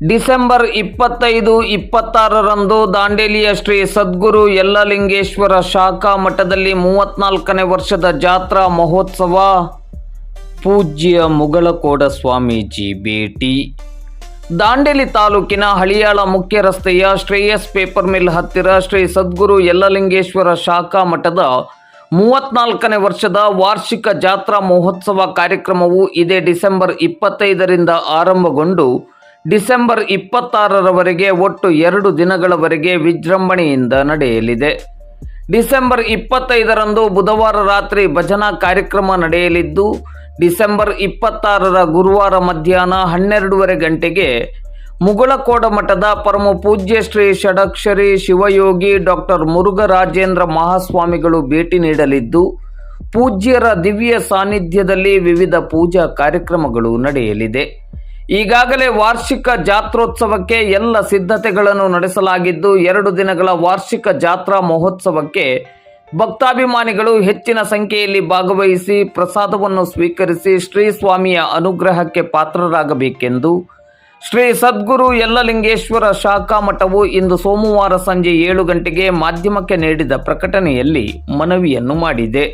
December ಇಪ್ಪತ್ತೈದು, ಇಪ್ಪತ್ತಾರರಂದು ದಾಂಡೇಲಿಯ ಶ್ರೀ ಸದ್ಗುರು ಯಲ್ಲಲಿಂಗೇಶ್ವರ ಶಾಖಾ ಮಠದಲ್ಲಿ ಮೂವತ್ನಾಲ್ಕನೇ ವರ್ಷದ ಜಾತ್ರಾ ಮಹೋತ್ಸವ. ಪೂಜ್ಯ ಮುಗಳಕೋಡ ಸ್ವಾಮೀಜಿ ಭೇಟಿ. ದಾಂಡೇಲಿ ತಾಲೂಕಿನ ಹಳಿಯಾಳ ಮುಖ್ಯ ರಸ್ತೆಯ ಶ್ರೇಯಸ್ ಪೇಪರ್ ಮಿಲ್ ಹತ್ತಿರ ಶ್ರೀ ಸದ್ಗುರು ಯಲ್ಲಲಿಂಗೇಶ್ವರ ಶಾಖಾ ಮಠದ ಮೂವತ್ನಾಲ್ಕನೇ ವರ್ಷದ ವಾರ್ಷಿಕ ಜಾತ್ರಾ ಮಹೋತ್ಸವ ಕಾರ್ಯಕ್ರಮವು ಇದೇ ಡಿಸೆಂಬರ್ ಇಪ್ಪತ್ತೈದರಿಂದ ಆರಂಭಗೊಂಡು ಡಿಸೆಂಬರ್ ಇಪ್ಪತ್ತಾರರವರೆಗೆ ಒಟ್ಟು ಎರಡು ದಿನಗಳವರೆಗೆ ವಿಜೃಂಭಣೆಯಿಂದ ನಡೆಯಲಿದೆ. ಡಿಸೆಂಬರ್ ಇಪ್ಪತ್ತೈದರಂದು ಬುಧವಾರ ರಾತ್ರಿ ಭಜನಾ ಕಾರ್ಯಕ್ರಮ ನಡೆಯಲಿದ್ದು, ಡಿಸೆಂಬರ್ ಇಪ್ಪತ್ತಾರರ ಗುರುವಾರ ಮಧ್ಯಾಹ್ನ ಹನ್ನೆರಡೂವರೆ ಗಂಟೆಗೆ ಮುಗುಳಕೋಡ ಮಠದ ಪರಮ ಪೂಜ್ಯ ಶ್ರೀ ಷಡಕ್ಷರಿ ಶಿವಯೋಗಿ ಡಾಕ್ಟರ್ ಮುರುಘರಾಜೇಂದ್ರ ಮಹಾಸ್ವಾಮಿಗಳು ಭೇಟಿ ನೀಡಲಿದ್ದು, ಪೂಜ್ಯರ ದಿವ್ಯ ಸಾನ್ನಿಧ್ಯದಲ್ಲಿ ವಿವಿಧ ಪೂಜಾ ಕಾರ್ಯಕ್ರಮಗಳು ನಡೆಯಲಿದೆ. ಈಗಾಗಲೇ ವಾರ್ಷಿಕ ಜಾತ್ರೋತ್ಸವಕ್ಕೆ ಎಲ್ಲ ಸಿದ್ಧತೆಗಳನ್ನು ನಡೆಸಲಾಗಿದ್ದು ಎರಡು ದಿನಗಳ ವಾರ್ಷಿಕ ಜಾತ್ರಾ ಮಹೋತ್ಸವಕ್ಕೆ ಭಕ್ತಾಭಿಮಾನಿಗಳು ಹೆಚ್ಚಿನ ಸಂಖ್ಯೆಯಲ್ಲಿ ಭಾಗವಹಿಸಿ ಪ್ರಸಾದವನ್ನು ಸ್ವೀಕರಿಸಿ ಶ್ರೀ ಸ್ವಾಮಿಯ ಅನುಗ್ರಹಕ್ಕೆ ಪಾತ್ರರಾಗಬೇಕೆಂದು ಶ್ರೀ ಸದ್ಗುರು ಯಲ್ಲಲಿಂಗೇಶ್ವರ ಶಾಖಾ ಮಠವು ಇಂದು ಸೋಮವಾರ ಸಂಜೆ ಏಳು ಗಂಟೆಗೆ ಮಾಧ್ಯಮಕ್ಕೆ ನೀಡಿದ ಪ್ರಕಟಣೆಯಲ್ಲಿ ಮನವಿಯನ್ನು ಮಾಡಿದೆ.